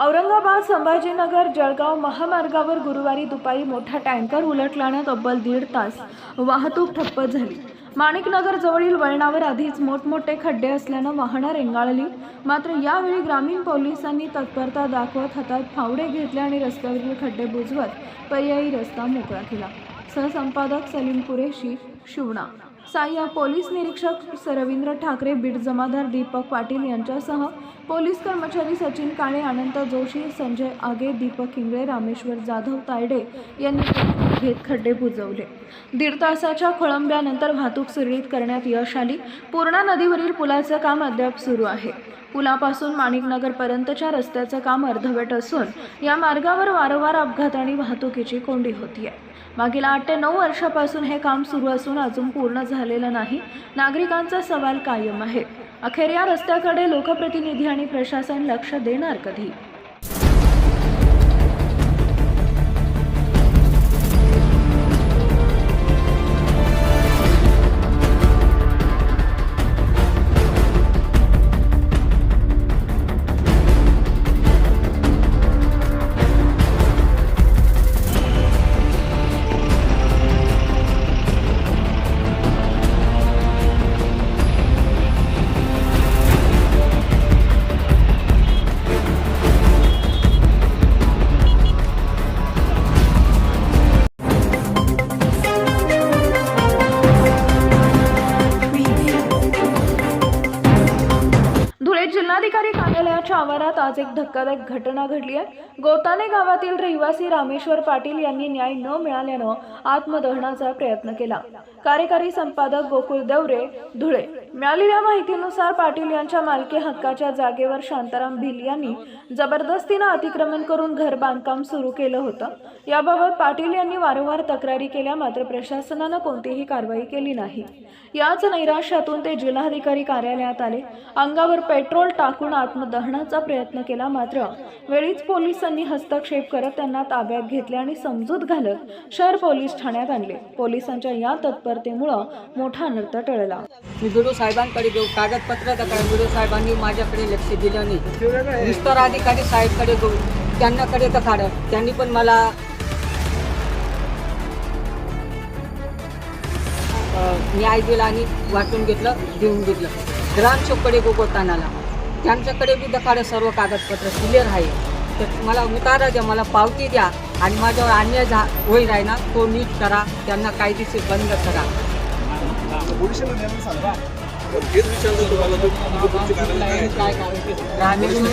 औरंगाबाद संभाजीनगर जळगाव महामार्गावर गुरुवारी दुपारी मोठा टँकर उलटल्यानं तब्बल दीड तास वाहतूक ठप्प झाली. माणिकनगर जवळील वळणावर आधीच मोठमोठे खड्डे असल्यानं वाहनं रेंगाळली. मात्र यावेळी ग्रामीण पोलिसांनी तत्परता दाखवत हातात फावडे घेतले आणि रस्त्यावरील खड्डे बुजवत पर्यायी रस्ता मोकळा केला. सहसंपादक सलीम कुरेशी शिवणा सहाय्यक पोलीस निरीक्षक रवींद्र ठाकरे बीड जमादार दीपक पाटील यांच्यासह पोलीस कर्मचारी सचिन काळे अनंत जोशी संजय आगे दीपक इंगळे रामेश्वर जाधव तायडे यांनी घेत खड्डे बुजवले. दीड तासाच्या खोळंब्यानंतर वाहतूक सुरळीत करण्यात यश आली. पूर्णा नदीवरील पुलाचं काम अद्याप सुरू आहे. पुलापासून माणिकनगरपर्यंतच्या रस्त्याचं काम अर्धवट असून या मार्गावर वारंवार अपघात आणि वाहतुकीची कोंडी होती आहे. मागील आठ ते नऊ वर्षापासून हे काम सुरू असून अजून पूर्ण झालेलं नाही नागरिकांचा सवाल कायम आहे. अखेर या रस्त्याकडे लोकप्रतिनिधी आणि प्रशासन लक्ष देणार कधी? आवारात आज एक धक्कादायक घटना घडली आहे. गोताने गावातील रहिवासी रामेश्वर पाटील यांनी न्याय न मिळाल्यानं आत्मदहनाचा प्रयत्न केला. कार्यकारी संपादक गोकुळ देवरे धुळे. मिळालेल्या माहितीनुसार पाटील यांच्या मालकी हक्काच्या जागेवर शांताराम भिल यांनी जबरदस्तीनं अतिक्रमण करून घर बांधकाम सुरू केलं होतं. याबाबत पाटील यांनी वारंवार तक्रारी केल्या मात्र प्रशासनानं कोणतीही कारवाई केली नाही. याच नैराश्यातून ते जिल्हाधिकारी कार्यालयात आले. अंगावर पेट्रोल टाकून आत्मदहनाचा प्रयत्न केला मात्र. वेळीच पोलिसांनी हस्तक्षेप करत त्यांना ताब्यात घेतले आणि समजूत घालत शहर पोलीस ठाण्यात आणले. पोलिसांच्या या तत्परतेमुळं मोठा अनर्थ टळला. मी बिडू साहेबांकडे घेऊ कागदपत्र तक्रार साहेबांनी माझ्याकडे लक्ष दिलं नाही. विस्तार अधिकारी साहेबकडे घेऊ त्यांनाकडे तक्रार त्यांनी पण मला न्याय दिला आणि वाटून घेतलं देऊन घेतलं. ग्रामसेवकडे गोगोतानाला त्यांच्याकडे बी दखाडं सर्व कागदपत्र क्लिअर आहे. तर मला उतारा द्या मला पावती द्या आणि माझ्यावर अन्याय झा होईल आहे ना तो नीट करा त्यांना कायदेशीर बंद करा. रामेश्वर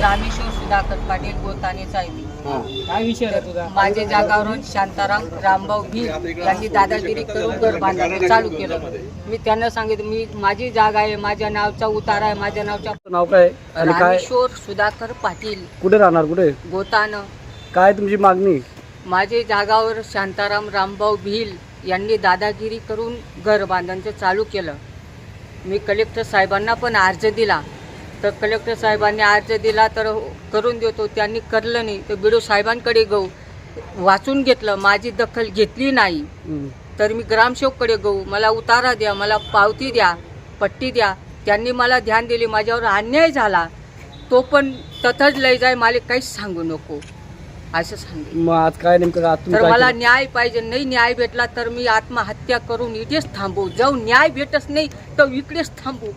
रामेश्वर सुधाकर पाटील गोतानेचा आहे मी काय विषय तुझा? माझ्या जागावरून शांताराम रामभाऊ भी यांनी दादागिरी करून घर बांधणं चालू केलं. मी त्यांना सांगितलं मी माझी जागा आहे माझ्या नावचा उतारा आहे माझ्या नावचा नाव काय? आणि काय? रामेश्वर सुधाकर पाटील. कुठे राहणार? कुठे? गोतानं काय तुमची मागणी? माझे जागावर शांताराम रामभाऊ भिल यांनी दादागिरी करून घर बांधणं चालू केलं. मी कलेक्टर साहेबांना पण अर्ज दिला. तर कलेक्टर साहेबांनी अर्ज दिला तर करून देतो. त्यांनी करलं नाही. तर बिडो साहेबांकडे गऊ वाचून घेतलं. माझी दखल घेतली नाही. तर मी ग्रामसेवककडे गऊ मला उतारा द्या. मला पावती द्या. पट्टी द्या. त्यांनी मला ध्यान दिले. माझ्यावर अन्याय झाला. तो पण तथच लय जाय. मला काहीच सांगू नको. असं आज काय नेमकं तर मला? न्याय पाहिजे. नाही न्याय भेटला तर मी आत्महत्या करून इथेच थांबू. जाऊ. न्याय भेटच नाही तर इकडेच थांबू.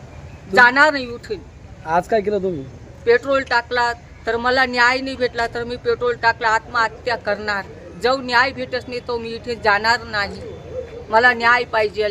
जाणार नाही उठून. आज काय केलं तुम्ही? पेट्रोल टाकला तर मला न्याय नाही भेटला तर मी पेट्रोल टाकला आत्महत्या करणार. जो न्याय भेटत नाही तो मी इथे जाणार नाही. मला न्याय पाहिजे.